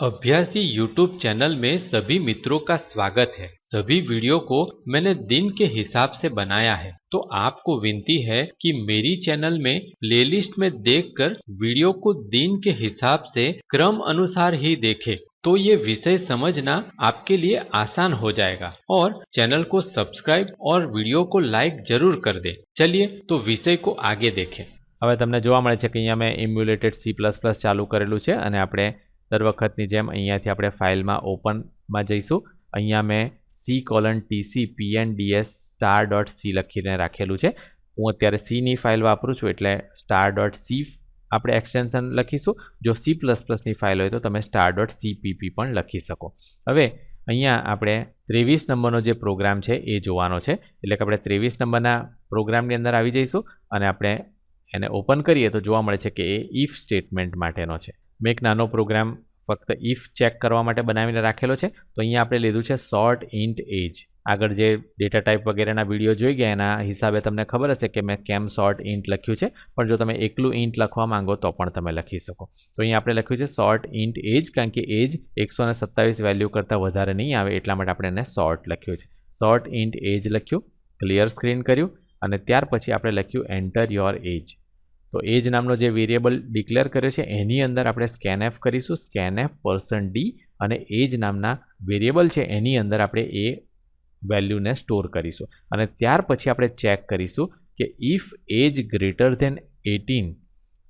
अभ्यासी YouTube channel में सभी मित्रों का स्वागत है सभी वीडियो को मैंने दिन के हिसाब से बनाया है तो आपको विनती है कि मेरी चैनल में प्लेलिस्ट में देखकर वीडियो को दिन के हिसाब से क्रम अनुसार ही देखें तो ये विषय समझना आपके लिए आसान हो जाएगा और चैनल को सब्सक्राइब और वीडियो को लाइक जरूर कर दे चलिए तो विषय को आगे देखें હવે તમને જોવા મળે છે કે અહીંયા મેં ઇમ્યુલેટેડ સી પ્લસ પ્લસ ચાલુ કરેલું છે અને આપણે દર વખતની જેમ અહીંયાથી આપણે ફાઇલમાં ઓપનમાં જઈશું. અહીંયા મેં C colon TC PNDS star dot C લખીને રાખેલું છે. હું અત્યારે સીની ફાઇલ વાપરું છું એટલે સ્ટાર ડોટ સી આપણે એક્સટેન્શન લખીશું. જો સી પ્લસ પ્લસની ફાઇલ હોય તો તમે સ્ટાર ડોટ સીપીપી પણ લખી શકો. હવે અહીંયા આપણે ત્રેવીસ નંબરનો જે પ્રોગ્રામ છે એ જોવાનો છે. એટલે કે આપણે ત્રેવીસ નંબરના પ્રોગ્રામની અંદર આવી જઈશું અને આપણે એને ઓપન કરીએ તો જોવા મળે છે કે એ ઇફ સ્ટેટમેન્ટ માટેનો છે. મેં એક નાનો પ્રોગ્રામ ફક્ત ઇફ ચેક કરવા માટે બનાવીને રાખેલો છે. તો અહીંયા આપણે લીધું છે શોર્ટ ઇન્ટ એજ આગળ જે ડેટા ટાઈપ વગેરેના વીડિયો જોઈ ગયા, એના હિસાબે તમને ખબર હશે કે મેં કેમ શોર્ટ ઇન્ટ લખ્યું છે. પણ જો તમે એકલું ઇન્ટ લખવા માંગો તો પણ તમે લખી શકો. તો અહીંયા આપણે લખ્યું છે શોર્ટ ઇન્ટ એજ કારણ કે એજ એકસો વેલ્યુ કરતાં વધારે નહીં આવે, એટલા માટે આપણે એને શોર્ટ લખ્યું છે. શોર્ટ ઇન્ટ એજ લખ્યું ક્લિયર સ્ક્રીન કર્યું, અને ત્યાર પછી આપણે લખ્યું એન્ટર યોર એજ તો એજ નામનો જે વેરિયેબલ ડિક્લેર કર્યો છે, એની અંદર આપણે સ્કેનએફ કરીશું. સ્કેનએફ પર્સન ડી અને એજ નામના વેરિયેબલ છે, એની અંદર આપણે એ વેલ્યુને સ્ટોર કરીશું. અને ત્યાર પછી આપણે ચેક કરીશું કે if age greater than eighteen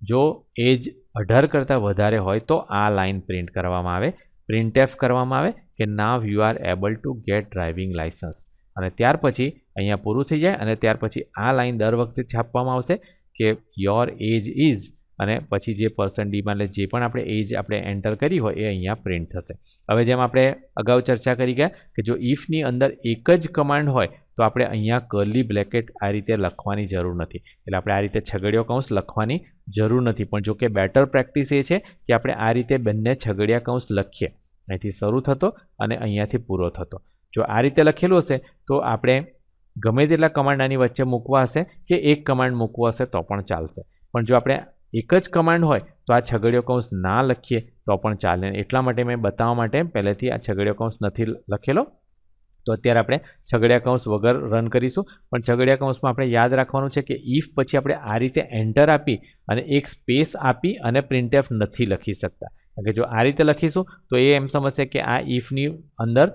જો એજ અઢાર કરતાં વધારે હોય તો આ લાઇન પ્રિન્ટ કરવામાં આવે. પ્રિન્ટ એફ કરવામાં આવે કે now you are able to get driving licence અને ત્યાર પછી અહીંયા પૂરું થઈ જાય અને ત્યાર પછી આ લાઇન દર વખતે છાપવામાં આવશે. કે યોર એજ ઇઝ અને પછી જે પર્સન ડીમાં એટલે જે પણ આપણે એજ આપણે એન્ટર કરી હોય એ અહીંયા પ્રિન્ટ થશે. હવે જેમ આપણે અગાઉ ચર્ચા કરી ગયા કે જો ઇફની અંદર એક જ કમાન્ડ હોય, તો આપણે અહીંયા કર્લી બ્લેકેટ આ રીતે લખવાની જરૂર નથી. એટલે આપણે આ રીતે છગડીયો કૌંસ લખવાની જરૂર નથી. પણ જો કે બેટર પ્રેક્ટિસ એ છે કે આપણે આ રીતે બંને છગડિયા કૌંસ લખીએ. અહીંથી શરૂ થતો અને અહીંયાથી પૂરો થતો. જો આ રીતે લખેલું હશે, તો આપણે ગમે તેટલા કમાન્ડ આની વચ્ચે મૂકવા હશે કે એક કમાન્ડ મૂકવો હશે તો પણ ચાલશે. પણ જો આપણે એક જ કમાન્ડ હોય તો આ છગડીયો કૌંસ ના લખીએ તો પણ ચાલે. એટલા માટે મેં બતાવવા માટે પહેલેથી આ છગડીયો કૌંસ નથી લખેલો. તો અત્યારે આપણે છગડિયા કૌંસ વગર રન કરીશું. પણ છગડિયા કૌંસમાં આપણે યાદ રાખવાનું છે કે ઇફ પછી આપણે આ રીતે એન્ટર આપી અને એક સ્પેસ આપી અને પ્રિન્ટએફ નથી લખી શકતા. કારણ કે જો આ રીતે લખીશું તો એ એમ સમજશે કે આ ઇફની અંદર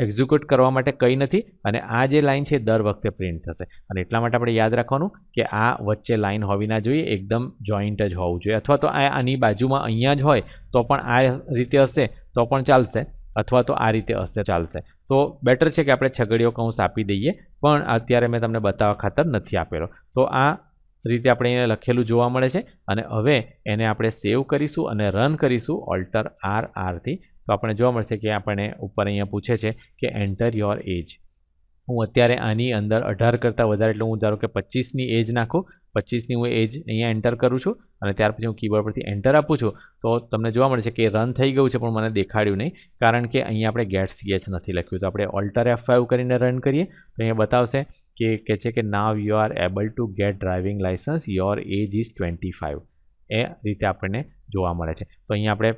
એક્ઝિક્યુટ કરવા માટે કંઈ નથી અને આ જે લાઇન છે દર વખતે પ્રિન્ટ થશે. અને એટલા માટે આપણે યાદ રાખવાનું કે આ વચ્ચે લાઇન હોવી ના જોઈએ, એકદમ જોઈન્ટ જ હોવું જોઈએ. અથવા તો આ આની બાજુમાં અહીંયા જ હોય, તો પણ આ રીતે હશે, તો પણ ચાલશે, અથવા તો આ રીતે હશે, ચાલશે. તો બેટર છે કે આપણે છગડીઓ કૌંસ આપી દઈએ, પણ અત્યારે મેં તમને બતાવવા ખાતર નથી આપેલો. તો આ રીતે આપણે અહીંયા લખેલું જોવા મળે છે. અને હવે એને આપણે સેવ કરીશું અને રન કરીશું ઓલ્ટર આર આરથી તો આપણે જોવા મળશે કે આપણને ઉપર અહીંયા પૂછે છે કે એન્ટર યોર એજ હું અત્યારે આની અંદર અઢાર કરતાં વધારે, એટલે હું ધારો કે પચીસની એજ નાખું. પચીસની હું એજ અહીંયા એન્ટર કરું છું અને ત્યાર પછી હું કીબોર્ડ પરથી એન્ટર આપું છું. તો તમને જોવા મળે છે કે રન થઈ ગયું છે, પણ મને દેખાડ્યું નહીં. કારણ કે અહીંયા આપણે ગેટ સીએચ નથી લખ્યું. તો આપણે ઓલ્ટર એફ કરીને રન કરીએ. તો અહીંયા બતાવશે કે કહે છે કે now you are able to get driving licence your age is twenty five એ રીતે આપણને જોવા મળે છે. તો અહીંયા આપણે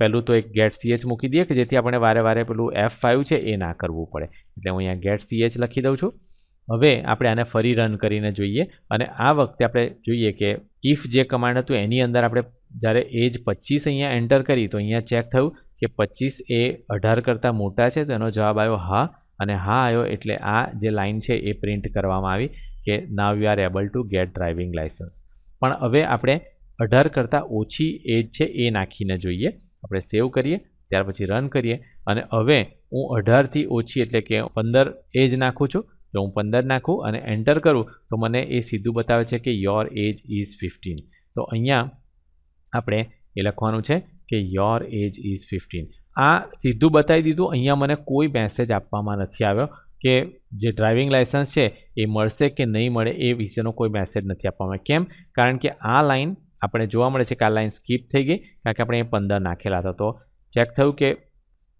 પહેલું તો એક ગેટ સીએચ મૂકી દઈએ કે જેથી આપણે વારે વારે પેલું એફ ફાઇવ છે એ ના કરવું પડે. એટલે હું અહીંયા ગેટ સીએચ લખી દઉં છું. હવે આપણે આને ફરી રન કરીને જોઈએ અને આ વખતે આપણે જોઈએ કે ઇફ જે કમાન્ડ હતું એની અંદર આપણે જ્યારે એજ પચીસ અહીંયા એન્ટર કરી તો અહીંયા ચેક થયું કે પચીસ એ અઢાર કરતાં મોટા છે તો એનો જવાબ આવ્યો હા અને હા આવ્યો એટલે આ જે લાઇન છે એ પ્રિન્ટ કરવામાં આવી કે now you are able to get driving licence પણ હવે આપણે અઢાર કરતાં ઓછી એજ છે એ નાખીને જોઈએ. આપણે સેવ કરીએ, ત્યાર પછી રન કરીએ. અને હવે હું અઢારથી ઓછી એટલે કે પંદર એજ નાખું છું. જો હું પંદર નાખું અને એન્ટર કરું, તો મને એ સીધું બતાવે છે કે યોર એજ ઇઝ ફિફ્ટીન તો અહીંયા આપણે એ લખવાનું છે કે યોર એજ ઇઝ ફિફ્ટીન આ સીધું બતાવી દીધું. અહીંયા મને કોઈ મેસેજ આપવામાં નથી આવ્યો કે જે ડ્રાઇવિંગ લાઇસન્સ છે એ મળશે કે નહીં મળે એ વિશેનો કોઈ મેસેજ નથી આપવામાં કેમ? કારણ કે આ લાઇન આપણે જોવા મળે છે કે આ લાઇન સ્કીપ થઈ ગઈ, કારણ કે આપણે એ પંદર નાખેલા હતા. તો ચેક થયું કે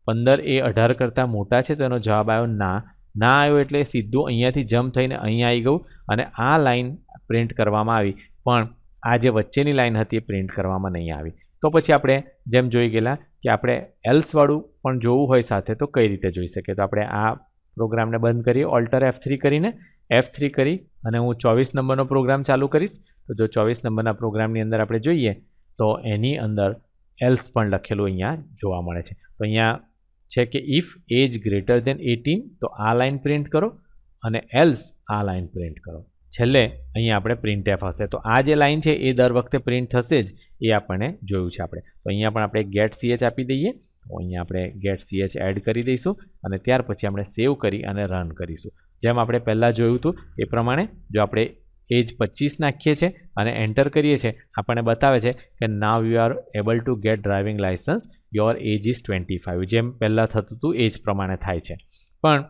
પંદર એ અઢાર કરતાં મોટા છે, તો એનો જવાબ આવ્યો ના. ના આવ્યો એટલે સીધું અહીંયાથી જમ્પ થઈને અહીં આવી ગયું અને આ લાઇન પ્રિન્ટ કરવામાં આવી. પણ આ જે વચ્ચેની લાઇન હતી એ પ્રિન્ટ કરવામાં નહીં આવી. તો પછી આપણે જેમ જોઈ ગયેલા કે આપણે એલ્સવાળું પણ જોવું હોય સાથે તો કઈ રીતે જોઈ શકીએ? તો આપણે આ પ્રોગ્રામને બંધ કરીએ ઓલ્ટર એફ થ્રી કરીને એફ થ્રી કરી અને હું ચોવીસ નંબરનો પ્રોગ્રામ ચાલુ કરીશ. તો જો ચોવીસ નંબરના પ્રોગ્રામની અંદર આપણે જોઈએ, તો એની અંદર એલ્સ પણ લખેલું અહીંયા જોવા મળે છે. તો અહીંયા છે કે if age greater than eighteen તો આ લાઇન પ્રિન્ટ કરો અને એલ્સ આ લાઇન પ્રિન્ટ કરો. છેલ્લે અહીંયા આપણે પ્રિન્ટ એફ હશે. તો આ જે લાઈન છે, એ દર વખતે પ્રિન્ટ થશે જ, એ આપણને જોયું છે આપણે. તો અહીંયા પણ આપણે ગેટ સીએચ આપી દઈએ. તો અહીંયા આપણે ગેટ સીએચ એડ કરી દઈશું અને ત્યાર પછી આપણે સેવ કરી અને રન કરીશું. જેમ આપણે પહેલાં જોયું હતું, એ પ્રમાણે જો આપણે એજ પચીસ નાખીએ છીએ અને એન્ટર કરીએ છીએ આપણને બતાવે છે કે now you are able to get driving licence your age is twenty five જેમ પહેલાં થતું હતું, એ જ પ્રમાણે થાય છે. પણ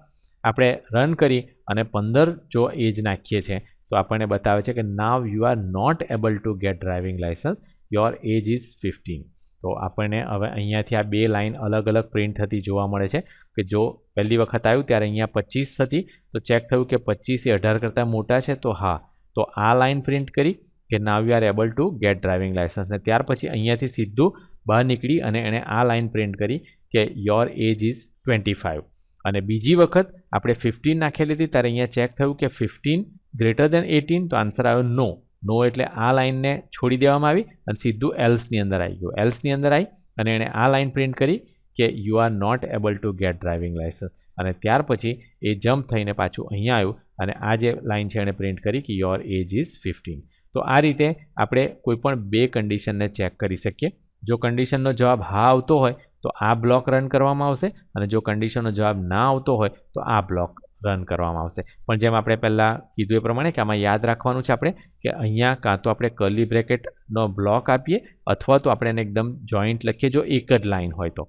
આપણે રન કરી અને પંદર જો એજ નાખીએ છીએ, તો આપણને બતાવે છે કે now you are not able to get driving licence your age is fifteen તો આપણને હવે અહીંયાથી આ બે લાઇન અલગ અલગ પ્રિન્ટ થતી જોવા મળે છે કે જો પહેલી વખત આવ્યું ત્યારે અહીંયા પચીસ હતી, તો ચેક થયું કે પચીસ એ અઢાર કરતાં મોટા છે, તો હા. તો આ લાઇન પ્રિન્ટ કરી કે now you are able to get driving licence ને ત્યાર પછી અહીંયાથી સીધું બહાર નીકળી અને એણે આ લાઇન પ્રિન્ટ કરી કે your age is twenty five અને બીજી વખત આપણે ફિફ્ટીન નાખેલી હતી, ત્યારે અહીંયા ચેક થયું કે ફિફ્ટીન ગ્રેટર દેન એટીન તો આન્સર આવ્યો નો નો એટલે આ લાઇનને છોડી દેવામાં આવી અને સીધું એલ્સની અંદર આવી ગયું. એલ્સની અંદર આવી અને એણે આ લાઇન પ્રિન્ટ કરી કે you are not able to get driving licence અને ત્યાર પછી એ જમ્પ થઈને પાછું અહીંયા આવ્યું અને આ જે લાઇન છે એણે પ્રિન્ટ કરી કે યોર એજ ઇઝ ફિફ્ટીન તો આ રીતે આપણે કોઈપણ બે કન્ડિશનને ચેક કરી શકીએ. જો કન્ડિશનનો જવાબ હા આવતો હોય તો આ બ્લોક રન કરવામાં આવશે અને જો કન્ડિશનનો જવાબ ના આવતો હોય તો આ બ્લોક રન કરવામાં આવશે. પણ જેમ આપણે પહેલાં કીધું એ પ્રમાણે કે આમાં યાદ રાખવાનું છે આપણે કે અહીંયા કાં તો આપણે કર્લી બ્રેકેટનો બ્લોક આપીએ અથવા તો આપણે એને એકદમ જોઈન્ટ લખીએ જો એક જ લાઇન હોય તો.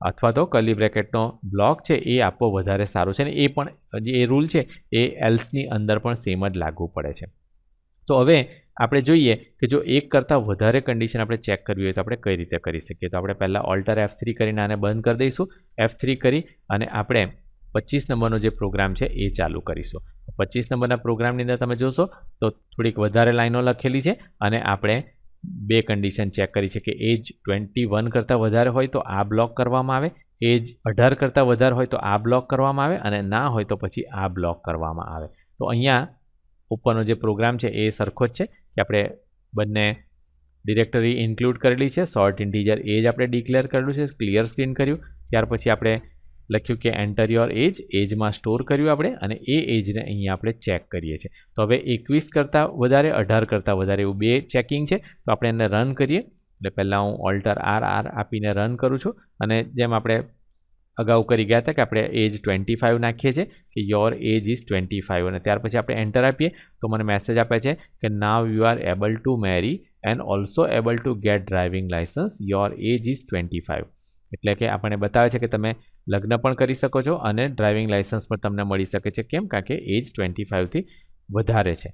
અથવા તો કર્લી બ્રેકેટનો બ્લોક છે એ આપવો વધારે સારું છે ને એ પણ જે એ રૂલ છે એ એલ્સની અંદર પણ સેમ જ લાગુ પડે છે. તો હવે આપણે જોઈએ કે જો એક કરતાં વધારે કન્ડિશન આપણે ચેક કરવી હોય તો આપણે કઈ રીતે કરી શકીએ? તો આપણે પહેલાં ઓલ્ટર એફ થ્રી કરીને આને બંધ કરી દઈશું. એફ થ્રી કરી અને આપણે પચીસ નંબરનો જે પ્રોગ્રામ છે એ ચાલુ કરીશું. પચીસ નંબરના પ્રોગ્રામની અંદર તમે જોશો તો થોડીક વધારે લાઈનો લખેલી છે અને આપણે બે કન્ડિશન ચેક કરી છે કે એજ ટ્વેન્ટી વન કરતાં વધારે હોય તો આ બ્લોક કરવામાં આવે એજ અઢાર કરતાં વધારે હોય તો આ બ્લોક કરવામાં આવે અને ના હોય તો પછી આ બ્લોક કરવામાં આવે. તો અહીંયા ઉપરનો જે પ્રોગ્રામ છે એ સરખો જ છે. કે આપણે બંને ડિરેક્ટરી ઇન્ક્લુડ કરેલી છે સોર્ટ ઇન્ટીજર એજ આપણે ડિક્લેર કરેલું છે ક્લિયર સ્ક્રીન કર્યું. ત્યાર પછી આપણે લખ્યું કે એન્ટર યોર એજ એજમાં સ્ટોર કર્યું આપણે અને એ એજને અહીંયા આપણે ચેક કરીએ છીએ. તો હવે એકવીસ કરતાં વધારે, અઢાર કરતાં વધારે એવું બે ચેકિંગ છે. તો આપણે એને રન કરીએ. એટલે પહેલાં હું ઓલ્ટર આર આર આપીને રન કરું છું અને જેમ આપણે અગાઉ કરી ગયા હતા કે આપણે એજ ટ્વેન્ટી ફાઇવ નાખીએ છીએ કે your age is twenty five અને ત્યાર પછી આપણે એન્ટર આપીએ. તો મને મેસેજ આપે છે કે now you are able to marry and also able to get driving licence your age is twenty five એટલે કે આપણને બતાવે છે કે તમે લગ્ન પણ કરી શકો છો અને ડ્રાઇવિંગ લાઇસન્સ પણ તમને મળી શકે છે. કેમ? કારણ કે એજ ટ્વેન્ટી ફાઇવથી વધારે છે.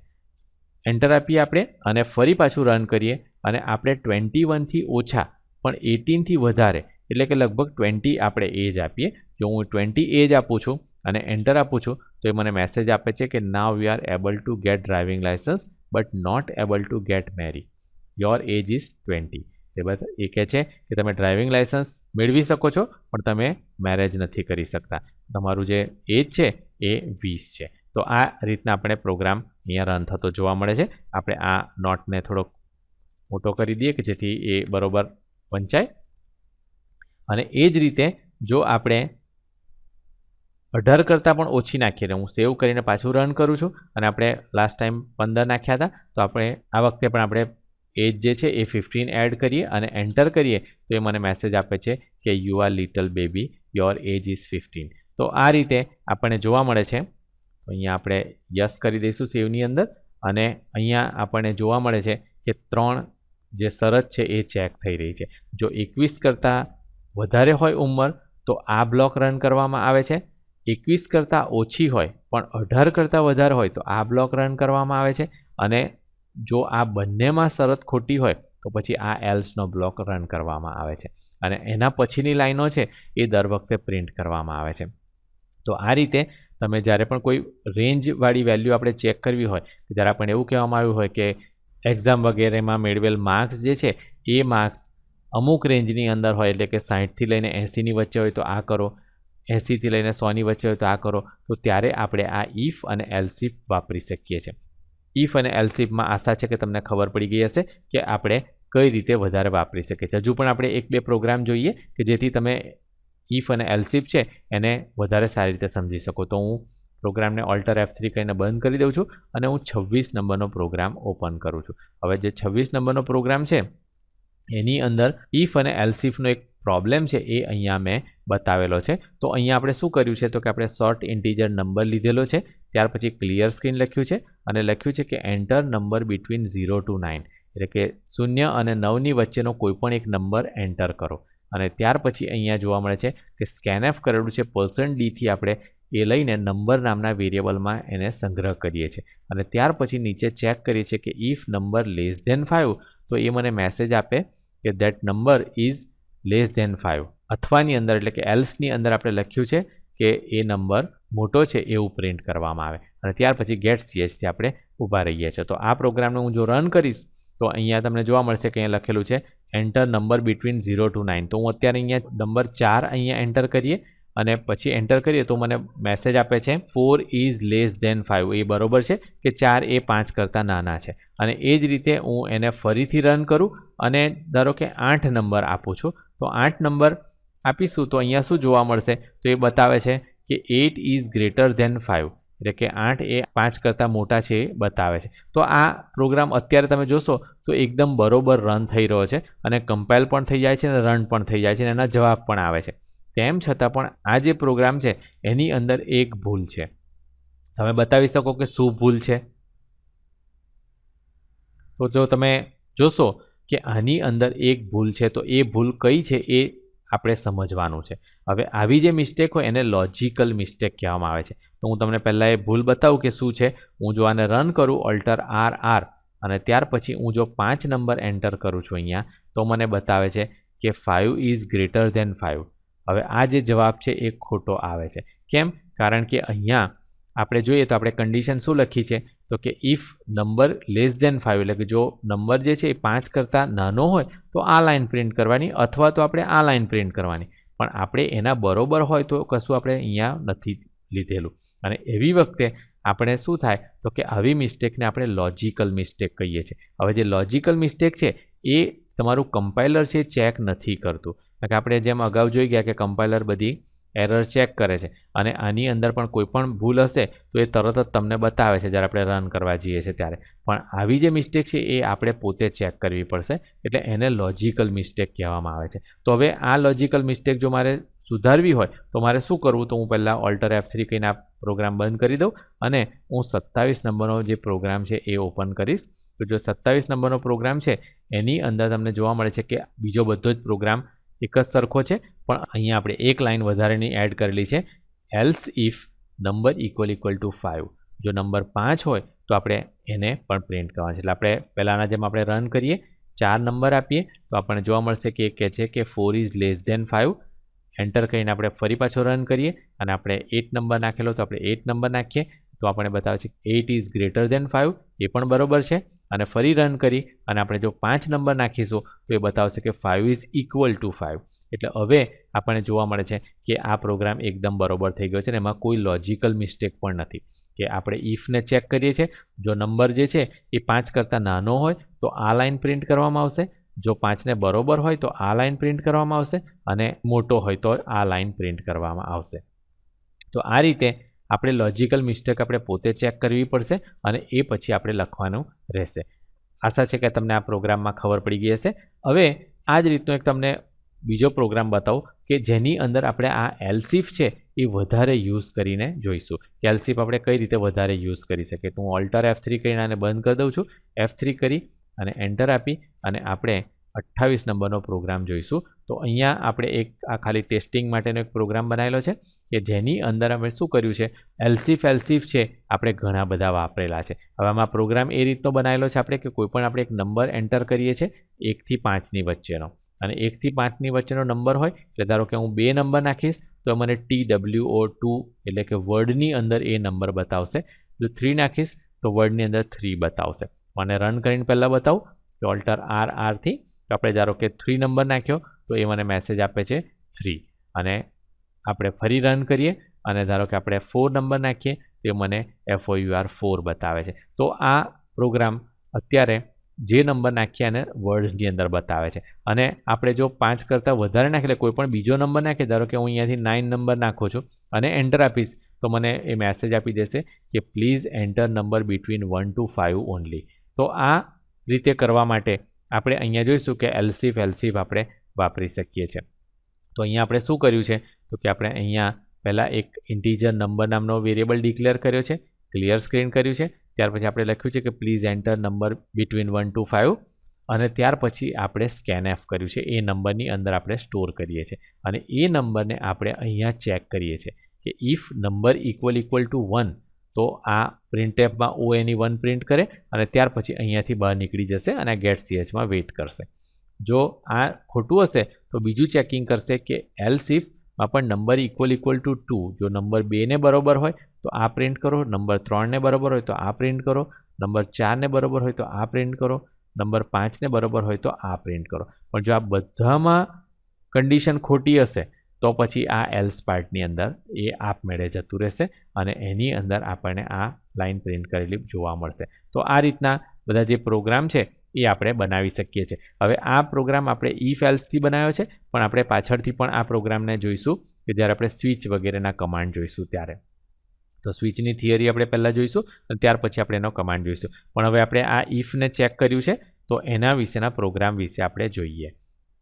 એન્ટર આપીએ આપણે અને ફરી પાછું રન કરીએ અને આપણે ટ્વેન્ટી વનથી ઓછા પણ એટીનથી વધારે એટલે કે લગભગ ટ્વેન્ટી આપણે એજ આપીએ. જો હું ટ્વેન્ટી એજ આપું છું અને એન્ટર આપું છું, તો એ મને મેસેજ આપે છે કે now we are able to get driving licence but not able to get marry your age is twenty તે બાદ એ કહે છે કે તમે ડ્રાઇવિંગ લાઇસન્સ મેળવી શકો છો, પણ તમે મેરેજ નથી કરી શકતા. તમારું જે એજ છે એ વીસ છે. તો આ રીતના આપણે પ્રોગ્રામ અહીંયા રન થતો જોવા મળે છે. આપણે આ નોટને થોડોક મોટો કરી દઈએ કે જેથી એ બરોબર વંચાય અને એ જ રીતે જો આપણે અઢાર કરતાં પણ ઓછી નાખીએ હું સેવ કરીને પાછું રન કરું છું અને આપણે લાસ્ટ ટાઈમ પંદર નાખ્યા હતા, તો આપણે આ વખતે પણ આપણે એજ જે છે એ ફિફ્ટીન એડ કરીએ અને એન્ટર કરીએ, તો એ મને મેસેજ આપે છે કે you are little baby your age is fifteen તો આ રીતે આપણને જોવા મળે છે. અહીંયા આપણે યસ કરી દઈશું સેવની અંદર અને અહીંયા આપણને જોવા મળે છે કે ત્રણ જે શરત છે એ ચેક થઈ રહી છે. જો એકવીસ કરતાં વધારે હોય ઉંમર, તો આ બ્લોક રન કરવામાં આવે છે. એકવીસ કરતાં ઓછી હોય, પણ અઢાર કરતાં વધારે હોય, તો આ બ્લોક રન કરવામાં આવે છે. અને જો આ બંનેમાં શરત ખોટી હોય, તો પછી આ એલ્સનો બ્લોક રન કરવામાં આવે છે. અને એના પછીની લાઈનો છે, એ દર વખતે પ્રિન્ટ કરવામાં આવે છે. તો આ રીતે તમે જ્યારે પણ કોઈ રેન્જવાળી વેલ્યુ આપણે ચેક કરવી હોય જ્યારે આપણને એવું કહેવામાં આવ્યું હોય કે એક્ઝામ વગેરેમાં મેળવેલ માર્ક્સ જે છે, એ માર્ક્સ અમુક રેન્જની અંદર હોય એટલે કે સાહીઠથી લઈને એંસીની વચ્ચે હોય તો આ કરો, એંસીથી લઈને સોની વચ્ચે હોય તો આ કરો, તો ત્યારે આપણે આ ઇફ અને એલસીફ વાપરી શકીએ છીએ. ઇફ અને એલસીફમાં આશા છે કે તમને ખબર પડી ગઈ હશે કે આપણે કઈ રીતે વધારે વાપરી શકીએ છીએ. હજુ પણ આપણે એક બે પ્રોગ્રામ જોઈએ કે જેથી તમે ઇફ અને એલસીફ છે એને વધારે સારી રીતે સમજી શકો. તો હું પ્રોગ્રામને ઓલ્ટર એફ થ્રી કહીને બંધ કરી દઉં છું અને હું છવ્વીસ નંબરનો પ્રોગ્રામ ઓપન કરું છું. હવે જે છવ્વીસ નંબરનો પ્રોગ્રામ છે એની અંદર ઇફ અને એલસીફનો એક પ્રોબ્લેમ છે, એ અહીંયા મેં બતાવેલો છે. તો અહીંયા આપણે શું કર્યું છે? તો કે આપણે શોર્ટ ઇન્ટીજર નંબર લીધેલો છે, ત્યાર પછી ક્લિયર સ્ક્રીન લખ્યું છે અને લખ્યું છે કે enter number between zero to nine એટલે કે શૂન્ય અને નવની વચ્ચેનો કોઈપણ એક નંબર એન્ટર કરો. અને ત્યાર પછી અહીંયા જોવા મળે છે કે સ્કેનએફ કરેલું છે પર્સન્ટ ડીથી આપણે એ લઈને નંબર નામના વેરિયેબલમાં એને સંગ્રહ કરીએ છીએ. અને ત્યાર પછી નીચે ચેક કરીએ છીએ કે if number less than five તો એ મને મેસેજ આપે કે that number is less than five અથવાની અંદર એટલે કે એલ્સની અંદર આપણે લખ્યું છે કે એ નંબર મોટો છે એવું પ્રિન્ટ કરવામાં આવે. અને ત્યાર પછી ગેટ સીએચથી આપણે ઊભા રહીએ છીએ. તો આ પ્રોગ્રામને હું જો રન કરીશ, તો અહીંયા તમને જોવા મળશે કે અહીંયા લખેલું છે enter number between zero to nine તો હું અત્યારે અહીંયા નંબર ચાર અહીંયા એન્ટર કરીએ અને પછી એન્ટર કરીએ તો મને મેસેજ આપે છે four is less than five એ બરોબર છે કે ચાર એ પાંચ કરતાં નાના છે. અને એ જ રીતે હું એને ફરીથી રન કરું અને ધારો કે આઠ નંબર આપું છું, તો આઠ નંબર આપીશું તો અહીંયા શું જોવા મળશે? તો એ બતાવે છે કે eight is greater than five એટલે કે આઠ એ પાંચ કરતાં મોટા છે એ બતાવે છે. તો આ પ્રોગ્રામ અત્યારે તમે જોશો તો એકદમ બરોબર રન થઈ રહ્યો છે અને કમ્પાઇલ પણ થઈ જાય છે અને રન પણ થઈ જાય છે અને એના જવાબ પણ આવે છે. તેમ છતાં પણ આ જે પ્રોગ્રામ છે, એની અંદર એક ભૂલ છે. તમે બતાવી શકો કે શું ભૂલ છે? તો જો તમે જોશો કે આની અંદર એક ભૂલ છે, તો એ ભૂલ કઈ છે એ આપણે સમજવાનું છે. હવે આવી જે મિસ્ટેક હોય એને લોજિકલ મિસ્ટેક કહેવામાં આવે છે. તો હું તમને પહેલાં એ ભૂલ બતાવું કે શું છે. હું જો આને રન કરું ઓલ્ટર આર આર અને ત્યાર પછી હું જો પાંચ નંબર એન્ટર કરું છું અહીંયા, તો મને બતાવે છે કે five is greater than five હવે આ જે જવાબ છે એ ખોટો આવે છે. કેમ? કારણ કે અહીંયા આપણે જોઈએ તો આપણે કન્ડિશન શું લખી છે? તો કે if number less than five એટલે કે જો નંબર જે છે એ પાંચ કરતાં નાનો હોય તો આ લાઇન પ્રિન્ટ કરવાની અથવા તો આપણે આ લાઇન પ્રિન્ટ કરવાની. પણ આપણે એના બરોબર હોય તો કશું આપણે અહીંયા નથી લીધેલું. અને એવી વખતે આપણે શું થાય? તો કે આવી મિસ્ટેકને આપણે લોજિકલ મિસ્ટેક કહીએ છીએ. હવે જે લોજિકલ મિસ્ટેક છે એ તમારું કમ્પાઇલર છે ચેક નથી કરતું. કે આપણે જેમ અગાઉ જોઈ ગયા કે કમ્પાઇલર બધી એરર ચેક કરે છે અને આની અંદર પણ કોઈ પણ ભૂલ હશે તો એ તરત જ તમને બતાવે છે જ્યારે આપણે રન કરવા જઈએ છીએ ત્યારે. પણ આવી જે મિસ્ટેક છે એ આપણે પોતે ચેક કરવી પડશે એટલે એને લોજિકલ મિસ્ટેક કહેવામાં આવે છે. તો હવે આ લોજિકલ મિસ્ટેક જો મારે સુધારવી હોય તો મારે શું કરવું? તો હું પહેલાં ઓલ્ટર એફ થ્રી કહીને આ પ્રોગ્રામ બંધ કરી દઉં અને હું સત્તાવીસ નંબરનો જે પ્રોગ્રામ છે એ ઓપન કરીશ. તો જો સત્તાવીસ નંબરનો પ્રોગ્રામ છે, એની અંદર તમને જોવા મળે છે કે બીજો બધો જ પ્રોગ્રામ એક જ સરખો છે. પણ અહીંયા આપણે એક લાઇન વધારેની એડ કરેલી છે. Else if number equal equal to five જો નંબર પાંચ હોય, તો આપણે એને પણ પ્રિન્ટ કરવાનું છે. એટલે આપણે પહેલાંના જેમ આપણે રન કરીએ, ચાર નંબર આપીએ, તો આપણને જોવા મળશે કે એક કહે છે કે four is less than five enter કરીને આપણે ફરી પાછો રન કરીએ અને આપણે એટ નંબર નાખેલો, તો આપણે એટ નંબર નાખીએ, તો આપણે બતાવે છે it is greater than five એ પણ બરોબર છે. અને ફરી રન કરી અને આપણે જો પાંચ નંબર નાખીશું, તો એ બતાવશે કે five is equal to five એટલે હવે આપણને જોવા મળે છે કે આ પ્રોગ્રામ એકદમ બરોબર થઈ ગયો છે ને એમાં કોઈ લોજિકલ મિસ્ટેક પણ નથી. કે આપણે ઇફને ચેક કરીએ છીએ, જો નંબર જે છે એ પાંચ કરતાં નાનો હોય, તો આ લાઇન પ્રિન્ટ કરવામાં આવશે. જો પાંચને બરોબર હોય, તો આ લાઇન પ્રિન્ટ કરવામાં આવશે અને મોટો હોય, તો આ લાઇન પ્રિન્ટ કરવામાં આવશે. તો આ રીતે આપણે લોજિકલ મિસ્ટેક આપણે પોતે ચેક કરવી પડશે અને એ પછી આપણે લખવાનું રહેશે. આશા છે કે તમને આ પ્રોગ્રામમાં ખબર પડી ગઈ હશે. હવે આ જ રીતનો એક તમને બીજો પ્રોગ્રામ બતાવું કે જેની અંદર આપણે આ એલસીફ છે એ વધારે યુઝ કરીને જોઈશું. કે એલસીફ આપણે કઈ રીતે વધારે યુઝ કરી શકીએ? તો હું ઓલ્ટર એફ થ્રી કરીને આને બંધ કરી દઉં છું. એફ થ્રી કરી અને એન્ટર આપી અને આપણે અઠ્ઠાવીસ નંબરનો પ્રોગ્રામ જોઈશું. તો અહીંયા આપણે એક આ ખાલી ટેસ્ટિંગ માટેનો એક પ્રોગ્રામ બનાવેલો છે કે જેની અંદર અમે શું કર્યું છે? એલસીફ એલસીફ છે, આપણે ઘણા બધા વાપરેલા છે. હવે આમાં પ્રોગ્રામ એ રીતનો બનાવેલો છે આપણે કે કોઈપણ આપણે એક નંબર એન્ટર કરીએ છીએ એકથી પાંચની વચ્ચેનો. અને એકથી પાંચની વચ્ચેનો નંબર હોય, એટલે ધારો કે હું બે નંબર નાખીશ, તો મને ટી ડબલ્યુ ઓ ટુ એટલે કે વર્ડની અંદર એ નંબર બતાવશે. જો થ્રી નાખીશ, તો વર્ડની અંદર થ્રી બતાવશે. મને રન કરીને પહેલાં બતાવું કે ઓલ્ટર આર આરથી આપણે ધારો કે થ્રી નંબર નાખ્યો, તો એ મને મેસેજ આપે છે થ્રી અને આપણે ફરી રન કરીએ અને ધારો કે આપણે ફોર નંબર નાખીએ, તે મને એફ યુ આર ફોર બતાવે છે. તો આ પ્રોગ્રામ અત્યારે જે નંબર નાખીએ એને વર્ડ્સની અંદર બતાવે છે. અને આપણે જો પાંચ કરતાં વધારે નાખીએ કોઈ પણ બીજો નંબર નાખીએ, ધારો કે હું અહીંયાથી નાઇન નંબર નાખું છું અને એન્ટર આપીશ, તો મને એ મેસેજ આપી દેશે કે please enter number between one two five only તો આ રીતે કરવા માટે આપણે અહીંયા જોઈશું કે એલસીફ એલસીફ આપણે વાપરી શકીએ છીએ. તો અહીંયા આપણે શું કર્યું છે? તો કે આપણે અહીંયા પહેલાં એક ઇન્ટીજર નંબર નામનો વેરિયેબલ ડિક્લેર કર્યો છે ક્લિયર સ્ક્રીન કર્યું છે, ત્યાર પછી આપણે લખ્યું છે કે please enter number between one two five અને ત્યાર પછી આપણે સ્કેન એફ કર્યું છે. એ નંબરની અંદર આપણે સ્ટોર કરીએ છીએ. અને એ નંબરને આપણે અહીંયા ચેક કરીએ છીએ કે if number equal equal to one તો આ પ્રિન્ટ એપમાં ઓ એની વન પ્રિન્ટ કરે અને ત્યાર પછી અહીંયાથી બહાર નીકળી જશે અને ગેટ સીએચમાં વેઇટ કરશે. જો આ ખોટું હશે, તો બીજું ચેકિંગ કરશે કે એલ સિફમાં પણ number equal equal to two જો નંબર બેને બરોબર હોય, તો આ પ્રિન્ટ કરો. નંબર ત્રણને બરોબર હોય, તો આ પ્રિન્ટ કરો. નંબર ચારને બરોબર હોય, તો આ પ્રિન્ટ કરો. નંબર પાંચને બરોબર હોય, તો આ પ્રિન્ટ કરો. પણ જો આ બધામાં કન્ડિશન ખોટી હશે તો પછી આ એલ્સ પાર્ટની અંદર એ આપમેળે જતું રહેશે અને એની અંદર આપણને આ લાઈન પ્રિન્ટ કરેલી જોવા મળશે. તો આ રીતના બધા જે પ્રોગ્રામ છે એ આપણે બનાવી શકીએ છીએ. હવે આ પ્રોગ્રામ આપણે ઈ ફેલ્સથી બનાવ્યો છે, પણ આપણે પાછળથી પણ આ પ્રોગ્રામને જોઈશું કે જ્યારે આપણે સ્વિચ વગેરેના કમાન્ડ જોઈશું ત્યારે. તો સ્વિચની થિયરી આપણે પહેલાં જોઈશું અને ત્યાર પછી આપણે એનો કમાન્ડ જોઈશું. પણ હવે આપણે આ ઇફને ચેક કર્યું છે, તો એના વિશેના પ્રોગ્રામ વિશે આપણે જોઈએ.